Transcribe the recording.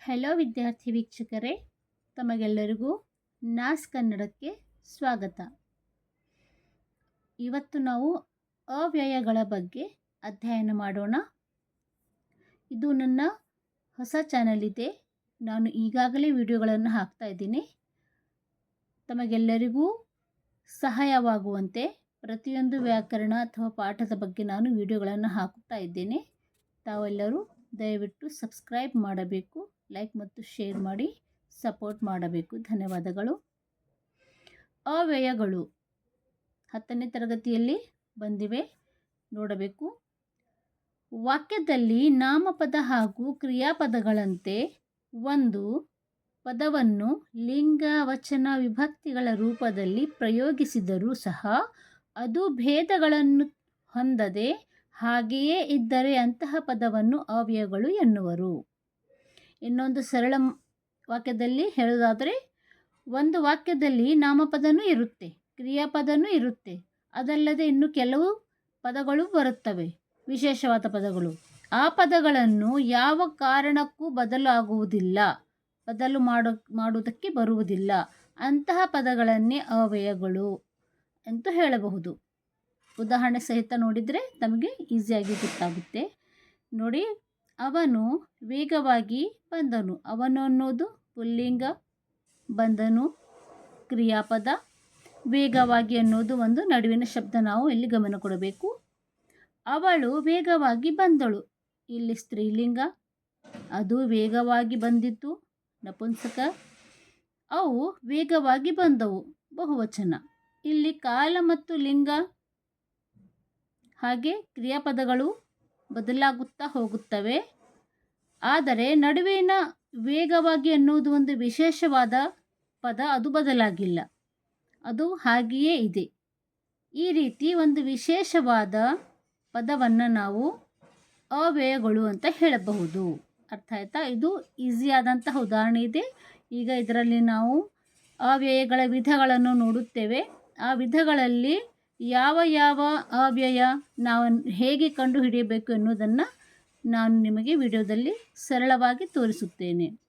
Hello ವಿದ್ಯಾರ್ಥಿ ವೀಕ್ಷಕರೇ, ತಮಗೆಲ್ಲರಿಗೂ ನಾಸ್ ಕನ್ನಡಕ್ಕೆ ಸ್ವಾಗತ. ಇವತ್ತು ನಾವು ಅವ್ಯಯಗಳ ಬಗ್ಗೆ ಅಧ್ಯಯನ ಮಾಡೋಣ. ಇದು ನನ್ನ ಹೊಸ ಚಾನಲ್ ಇದೆ. ನಾನು ಈಗಾಗಲೇ ವಿಡಿಯೋಗಳನ್ನು ಹಾಕ್ತಾ ಇದ್ದೀನಿ. ತಮಗೆಲ್ಲರಿಗೂ ಸಹಾಯವಾಗುವಂತೆ ಪ್ರತಿಯೊಂದು ವ್ಯಾಕರಣ ಅಥವಾ ಪಾಠದ ಬಗ್ಗೆ ನಾನು ವಿಡಿಯೋಗಳನ್ನು ಹಾಕುತ್ತಾ ಇದ್ದೇನೆ. ತಾವೆಲ್ಲರೂ ದಯವಿಟ್ಟು ಸಬ್ಸ್ಕ್ರೈಬ್ ಮಾಡಬೇಕು, ಲೈಕ್ ಮತ್ತು ಶೇರ್ ಮಾಡಿ ಸಪೋರ್ಟ್ ಮಾಡಬೇಕು. ಧನ್ಯವಾದಗಳು. ಅವ್ಯಯಗಳು ಹತ್ತನೇ ತರಗತಿಯಲ್ಲಿ ಬಂದಿವೆ. ನೋಡಬೇಕು. ವಾಕ್ಯದಲ್ಲಿ ನಾಮಪದ ಹಾಗೂ ಕ್ರಿಯಾಪದಗಳಂತೆ ಒಂದು ಪದವನ್ನು ಲಿಂಗ ವಚನ ವಿಭಕ್ತಿಗಳ ರೂಪದಲ್ಲಿ ಪ್ರಯೋಗಿಸಿದರೂ ಸಹ ಅದು ಭೇದಗಳನ್ನು ಹೊಂದದೆ ಹಾಗೆಯೇ ಇದ್ದರೆ ಅಂತಹ ಪದವನ್ನು ಅವ್ಯಯಗಳು ಎನ್ನುವರು. ಇನ್ನೊಂದು ಸರಳ ವಾಕ್ಯದಲ್ಲಿ ಹೇಳೋದಾದರೆ ಒಂದು ವಾಕ್ಯದಲ್ಲಿ ನಾಮಪದನೂ ಇರುತ್ತೆ, ಕ್ರಿಯಾಪದನೂ ಇರುತ್ತೆ. ಅದಲ್ಲದೆ ಇನ್ನು ಕೆಲವು ಪದಗಳು ಬರುತ್ತವೆ, ವಿಶೇಷವಾದ ಪದಗಳು. ಆ ಪದಗಳನ್ನು ಯಾವ ಕಾರಣಕ್ಕೂ ಬದಲಾಗುವುದಿಲ್ಲ, ಬದಲು ಮಾಡೋ, ಮಾಡುವುದಕ್ಕೆ ಬರುವುದಿಲ್ಲ. ಅಂತಹ ಪದಗಳನ್ನೇ ಅವ್ಯಯಗಳು ಅಂತ ಹೇಳಬಹುದು. ಉದಾಹರಣೆ ಸಹಿತ ನೋಡಿದರೆ ನಮಗೆ ಈಸಿಯಾಗಿ ಗೊತ್ತಾಗುತ್ತೆ. ನೋಡಿ, ಅವನು ವೇಗವಾಗಿ ಬಂದನು. ಅವನು ಅನ್ನೋದು ಪುಲ್ಲಿಂಗ, ಬಂದನು ಕ್ರಿಯಾಪದ. ವೇಗವಾಗಿ ಅನ್ನೋದು ಒಂದು ನಡುವಿನ ಶಬ್ದ ನಾವು ಇಲ್ಲಿ ಗಮನ ಕೊಡಬೇಕು. ಅವಳು ವೇಗವಾಗಿ ಬಂದಳು. ಇಲ್ಲಿ ಸ್ತ್ರೀಲಿಂಗ, ಅದು ವೇಗವಾಗಿ ಬಂದಿತ್ತು. ನಪುಂಸಕ, ಅವು ವೇಗವಾಗಿ ಬಂದವು. ಬಹುವಚನ. ಇಲ್ಲಿ ಕಾಲ ಮತ್ತು ಲಿಂಗ ಹಾಗೆ ಕ್ರಿಯಾಪದಗಳು ಬದಲಾಗುತ್ತಾ ಹೋಗುತ್ತವೆ. ಆದರೆ ನಡುವಿನ ವೇಗವಾಗಿ ಅನ್ನುವುದು ಒಂದು ವಿಶೇಷವಾದ ಪದ, ಅದು ಬದಲಾಗಿಲ್ಲ. ಅದು ಹಾಗೆಯೇ ಇದೆ. ಈ ರೀತಿ ಒಂದು ವಿಶೇಷವಾದ ಪದವನ್ನು ನಾವು ಅವ್ಯಯಗಳು ಅಂತ ಹೇಳಬಹುದು. ಅರ್ಥ ಆಯ್ತಾ? ಇದು ಈಸಿಯಾದಂತಹ ಉದಾಹರಣೆ ಇದೆ. ಈಗ ಇದರಲ್ಲಿ ನಾವು ಅವ್ಯಯಗಳ ವಿಧಗಳನ್ನು ನೋಡುತ್ತೇವೆ. ಆ ವಿಧಗಳಲ್ಲಿ ಯಾವ ಯಾವ ಅವ್ಯಯ ನಾವು ಹೇಗೆ ಕಂಡುಹಿಡಿಯಬೇಕು ಎನ್ನುವುದನ್ನು ನಾನು ನಿಮಗೆ ವಿಡಿಯೋದಲ್ಲಿ ಸರಳವಾಗಿ ತೋರಿಸುತ್ತೇನೆ.